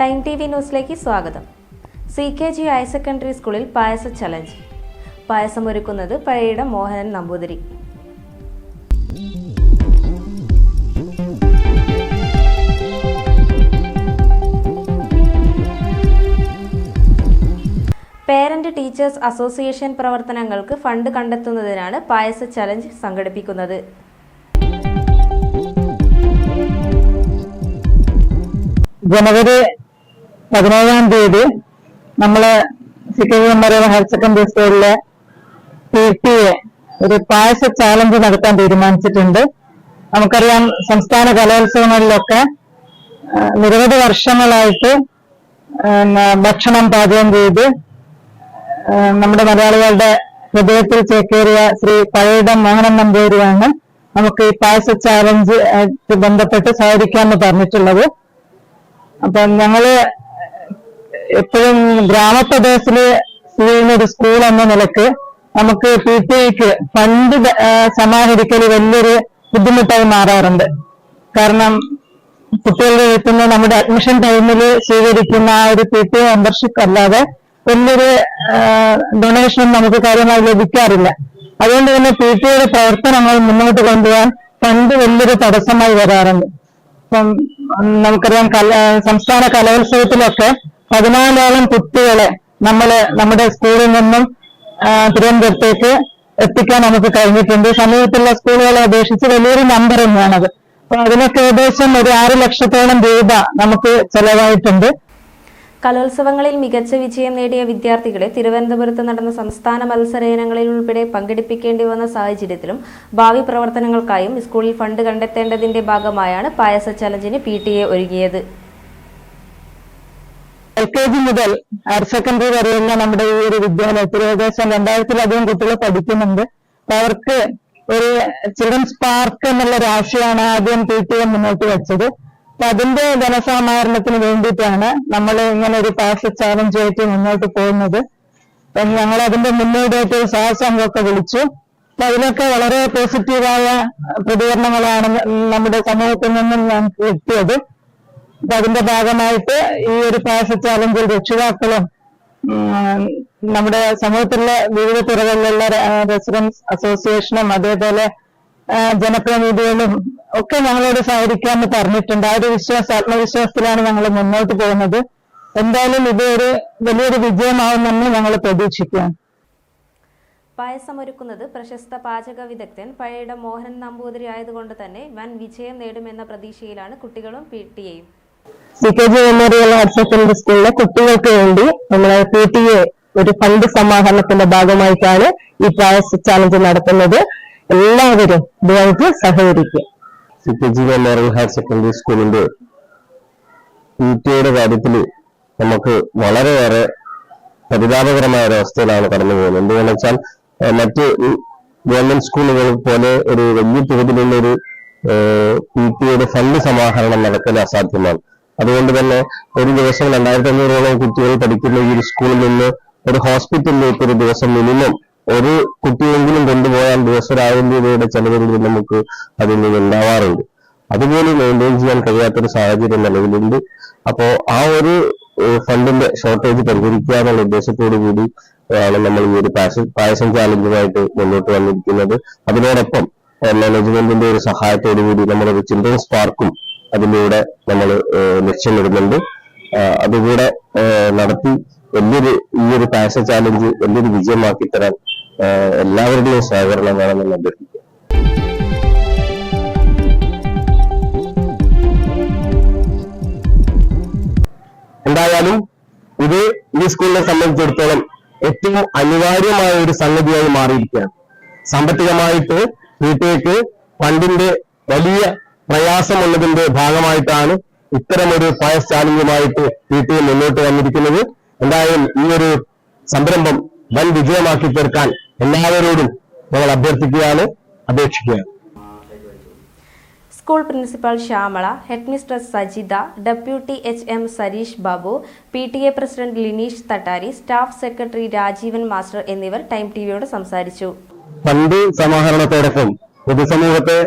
Time T V ന്യൂസിലേക്ക് സ്വാഗതം. C K G higher secondary സ്കൂളിൽ പായസ ചലഞ്ച്. പായസം ഒരുക്കുന്നത് Pazhayidam Mohanan Namboothiri. Parent teachers association പ്രവർത്തനങ്ങൾക്ക് ഫണ്ട് കണ്ടെത്തുന്നതിനാണ് പായസ ചലഞ്ച് സംഘടിപ്പിക്കുന്നത്. ജനുവരി പതിനേഴാം തീയതി നമ്മൾ സിക്കമറിയ ഹയർ സെക്കൻഡറി സ്കൂളിലെ പി ടി എ ഒരു പായസ ചാലഞ്ച് നടത്താൻ തീരുമാനിച്ചിട്ടുണ്ട്. നമുക്കറിയാം സംസ്ഥാന കലോത്സവങ്ങളിലൊക്കെ നിരവധി വർഷങ്ങളായിട്ട് ഭക്ഷണം പാചകം ചെയ്ത് നമ്മുടെ മലയാളികളുടെ ഹൃദയത്തിൽ ചേക്കേറിയ ശ്രീ പഴയിടം മോഹനൻ നമ്പൂരിയാണ് നമുക്ക് ഈ പായസ ചാലഞ്ച് ബന്ധപ്പെട്ട് സഹകരിക്കാമെന്ന് പറഞ്ഞിട്ടുള്ളത്. അപ്പൊ ഞങ്ങൾ എപ്പോഴും ഗ്രാമപ്രദേശത്തിൽ ചെയ്യുന്ന ഒരു സ്കൂൾ എന്ന നിലയ്ക്ക് നമുക്ക് പി ടി ഐക്ക് ഫണ്ട് സമാഹരിക്കൽ വലിയൊരു ബുദ്ധിമുട്ടായി മാറാറുണ്ട്. കാരണം കുട്ടികളുടെ എത്തുന്ന നമ്മുടെ അഡ്മിഷൻ ടൈമിൽ സ്വീകരിക്കുന്ന ആ ഒരു പി ടി ഐ മെമ്പർഷിപ്പ് അല്ലാതെ വലിയൊരു ഡൊണേഷൻ നമുക്ക് കാര്യമായി ലഭിക്കാറില്ല. അതുകൊണ്ട് തന്നെ പി ടി ഐയുടെ പ്രവർത്തനങ്ങൾ മുന്നോട്ട് കൊണ്ടുപോകാൻ ഫണ്ട് വലിയൊരു തടസ്സമായി വരാറുണ്ട്. ഇപ്പം നമുക്കറിയാം സംസ്ഥാന കലോത്സവത്തിലൊക്കെ പതിനാലോളം കുട്ടികളെ നമ്മൾ നമ്മുടെ സ്കൂളിൽ നിന്നും തിരുവനന്തപുരത്തേക്ക് എത്തിക്കാൻ നമുക്ക് കഴിഞ്ഞിട്ടുണ്ട്. സമീപത്തുള്ള സ്കൂളുകളെ അപേക്ഷിച്ച് വലിയൊരു നമ്പർ തന്നെയാണത്. അപ്പൊ അതിനൊക്കെ ഏകദേശം ഒരു ആറ് ലക്ഷത്തോളം രൂപ നമുക്ക് ചെലവായിട്ടുണ്ട്. കലോത്സവങ്ങളിൽ മികച്ച വിജയം നേടിയ വിദ്യാർത്ഥികളെ തിരുവനന്തപുരത്ത് നടന്ന സംസ്ഥാന മത്സര ഇനങ്ങളിൽ ഉൾപ്പെടെ പങ്കെടുപ്പിക്കേണ്ടി വന്ന സാഹചര്യത്തിലും ഭാവി പ്രവർത്തനങ്ങൾക്കായും സ്കൂളിൽ ഫണ്ട് കണ്ടെത്തേണ്ടതിന്റെ ഭാഗമായാണ് പായസ ചലഞ്ചിന് പി ഒരുങ്ങിയത്. എൽ കെ ജി മുതൽ ഹയർ സെക്കൻഡറി വരെയുള്ള നമ്മുടെ ഈ ഒരു വിദ്യാലയത്തിൽ ഏകദേശം രണ്ടായിരത്തിലധികം കുട്ടികൾ പഠിക്കുന്നുണ്ട്. അപ്പൊ അവർക്ക് ഒരു ചിൽഡ്രൻസ് പാർക്ക് എന്നുള്ള ഒരു ആശയമാണ് ആദ്യം പി ടി എ മുന്നോട്ട് വെച്ചത്. അപ്പൊ അതിന്റെ ധനസമാഹരണത്തിന് വേണ്ടിയിട്ടാണ് നമ്മൾ ഇങ്ങനെ ഒരു പാസ് ചാലഞ്ച് ആയിട്ട് മുന്നോട്ട് പോകുന്നത്. അപ്പൊ ഞങ്ങൾ അതിന്റെ മുന്നോടിയായിട്ട് സഹസംഘമൊക്കെ വിളിച്ചു. അപ്പൊ അതിലൊക്കെ വളരെ പോസിറ്റീവായ പ്രതികരണങ്ങളാണ് നമ്മുടെ സമൂഹത്തിൽ നിന്നും ഞങ്ങൾക്ക് കിട്ടിയത്. അപ്പൊ അതിന്റെ ഭാഗമായിട്ട് ഈ ഒരു പാസ് ചാലഞ്ചിൽ രക്ഷിതാക്കളും നമ്മുടെ സമൂഹത്തിലെ വിവിധ തുറകളിലുള്ള റെസിഡൻസ് അസോസിയേഷനും അതേപോലെ ജനപ്രതിനിധികളും ഒക്കെ ഞങ്ങളോട് സഹകരിക്കാമെന്ന് പറഞ്ഞിട്ടുണ്ട്. ആ ഒരു വിശ്വാസ ആത്മവിശ്വാസത്തിലാണ് ഞങ്ങൾ മുന്നോട്ട് പോകുന്നത്. എന്തായാലും ഇത് ഒരു വലിയൊരു വിജയമാവുമെന്ന് ഞങ്ങൾ പ്രതീക്ഷിക്കുകയാണ്. പായസമൊരുക്കുന്നത് പ്രശസ്ത പാചക വിദഗ്ധൻ പഴയുടെ മോഹൻ നമ്പൂതിരി ആയതുകൊണ്ട് തന്നെ വൻ വിജയം നേടുമെന്ന പ്രതീക്ഷയിലാണ് കുട്ടികളും P T C K memorial higher secondary സ്കൂളിലെ കുട്ടികൾക്ക് വേണ്ടി നമ്മൾ പി ടി എ ഒരു ഫണ്ട് സമാഹരണത്തിന്റെ ഭാഗമായിട്ടാണ് ഈ പ്രയസ് ചാലഞ്ച് നടത്തുന്നത്. എല്ലാവരും ഇതുമായിട്ട് സഹകരിക്കും സി മെമ്മോറിയൽ ഹയർ സെക്കൻഡറി സ്കൂളിന്റെ പി ടി എയുടെ കാര്യത്തിൽ നമുക്ക് വളരെയേറെ പരിതാപകരമായ ഒരു അവസ്ഥയിലാണ് കടന്നു പോകുന്നത്. എന്തുകൊണ്ടെന്ന് വെച്ചാൽ മറ്റ് ഗവൺമെന്റ് സ്കൂളുകൾ പോലെ ഒരു വലിയ തോതിലുള്ള ഒരു പി ടി എയുടെ ഫണ്ട് സമാഹരണം നടക്കൽ അസാധ്യമാണ്. അതുകൊണ്ട് തന്നെ ഒരു ദിവസം രണ്ടായിരത്തി അഞ്ഞൂറോളം കുട്ടികൾ പഠിക്കുന്ന ഈ സ്കൂളിൽ നിന്ന് ഒരു ഹോസ്പിറ്റലിലേക്ക് ഒരു ദിവസം മിനിമം ഒരു കുട്ടിയെങ്കിലും കൊണ്ടുപോയാൽ ദിവസം ആയിരം രൂപയുടെ ചെലവെങ്കിലും നമുക്ക് അതിൽ നിന്ന് ഉണ്ടാവാറുണ്ട്. അതുപോലും മെയിന്റെയിൻ ചെയ്യാൻ കഴിയാത്തൊരു സാഹചര്യം നിലവിലുണ്ട്. അപ്പോ ആ ഒരു ഫണ്ടിന്റെ ഷോർട്ടേജ് പരിഹരിക്കുക എന്നുള്ള ഉദ്ദേശത്തോടു കൂടി ആണ് നമ്മൾ ഈ ഒരു പായസം ചാലഞ്ചുമായിട്ട് മുന്നോട്ട് വന്നിരിക്കുന്നത്. അതിനോടൊപ്പം മാനേജ്മെന്റിന്റെ ഒരു സഹായത്തോടു കൂടി നമ്മളൊരു ചിൽഡ്രൻസ് പാർക്കും അതിലൂടെ നമ്മൾ ലക്ഷ്യമിടുന്നുണ്ട് അതുകൂടെ നടത്തി വലിയൊരു ഈ ഒരു പാഷൻ ചാലഞ്ച് വലിയൊരു വിജയമാക്കി തരാൻ എല്ലാവരുടെയും സഹകരണം വേണമെന്ന് അഭ്യർത്ഥിക്കുന്നു. എന്തായാലും ഇത് ഈ സ്കൂളിനെ സംബന്ധിച്ചിടത്തോളം ഏറ്റവും അനിവാര്യമായ ഒരു സംഗതിയായി മാറിയിരിക്കുകയാണ്. സാമ്പത്തികമായിട്ട് വീട്ടിലേക്ക് ഫണ്ടിന്റെ വലിയ പ്രയാസമുള്ളതിന്റെ ഭാഗമായിട്ടാണ് ഇത്തരമൊരു ഫയർ ചാലഞ്ചുമായിട്ട് പി ടി എ മുന്നോട്ട് വന്നിരിക്കുന്നത്. എന്തായാലും ഈ ഒരു സംരംഭം വൻ വിജയമാക്കി തീർക്കാൻ എല്ലാവരോടും ഞങ്ങൾ അഭ്യർത്ഥിക്കുകയാണ് അപേക്ഷിക്കുകയാണ്. School principal Shyamala head mistress Sajitha deputy H M Sareesh Babu P T A president Lineesh Thattari staff secretary Rajeevan master എന്നിവർ ടൈം ടിവിയോട് സംസാരിച്ചു. ഫണ്ട് സമാഹരണത്തോടൊപ്പം പൊതുസമൂഹത്തെ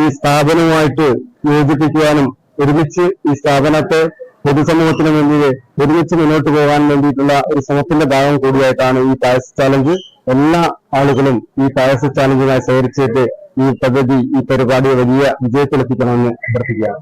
ഈ സ്ഥാപനവുമായിട്ട് യോജിപ്പിക്കുവാനും ഒരുമിച്ച് ഈ സ്ഥാപനത്തെ പൊതുസമൂഹത്തിന് മുന്നിൽ ഒരുമിച്ച് മുന്നോട്ട് പോകാൻ വേണ്ടിയിട്ടുള്ള ഒരു ശ്രമത്തിന്റെ ഭാഗം കൂടിയായിട്ടാണ് ഈ പായസ ചാലഞ്ച് എല്ലാ ആളുകളും ഈ പായസ ചാലഞ്ചുമായി സഹകരിച്ചിട്ട് ഈ പദ്ധതി ഈ പരിപാടി വലിയ വിജയത്തിലെത്തിക്കണമെന്ന് അഭ്യർത്ഥിക്കുകയാണ്.